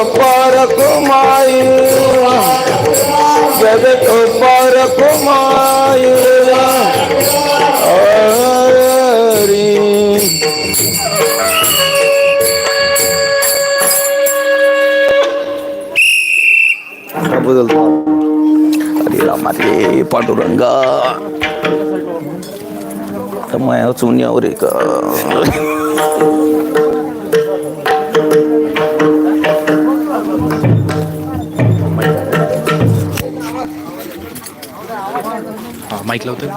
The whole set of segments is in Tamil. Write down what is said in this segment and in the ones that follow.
ஒப்பாரக்குமாய் ஜகத் ஒப்பாரக்குமாய் அற்புதம் மாதிரி பாடுறாங்க தம்மா சூன்யா ஒரு हाँ माईक लावतोय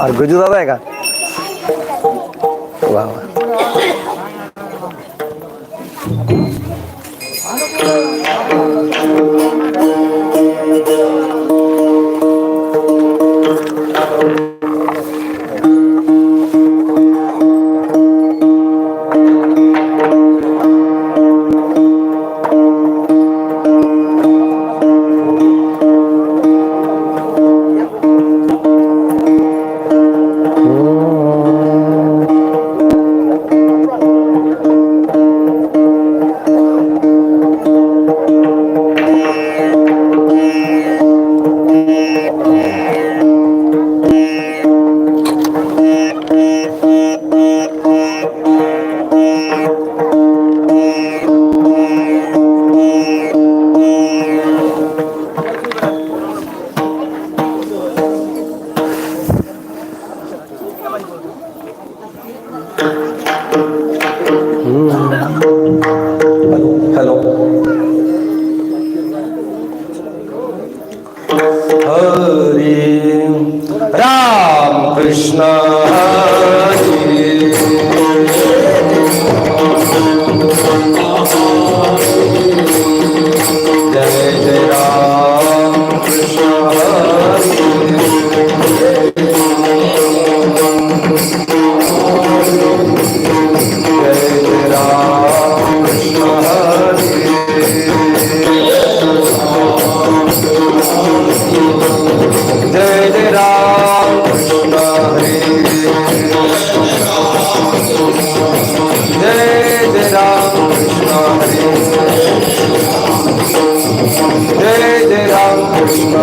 और गुजू दादा का Wow.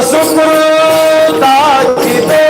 nosso fruto que.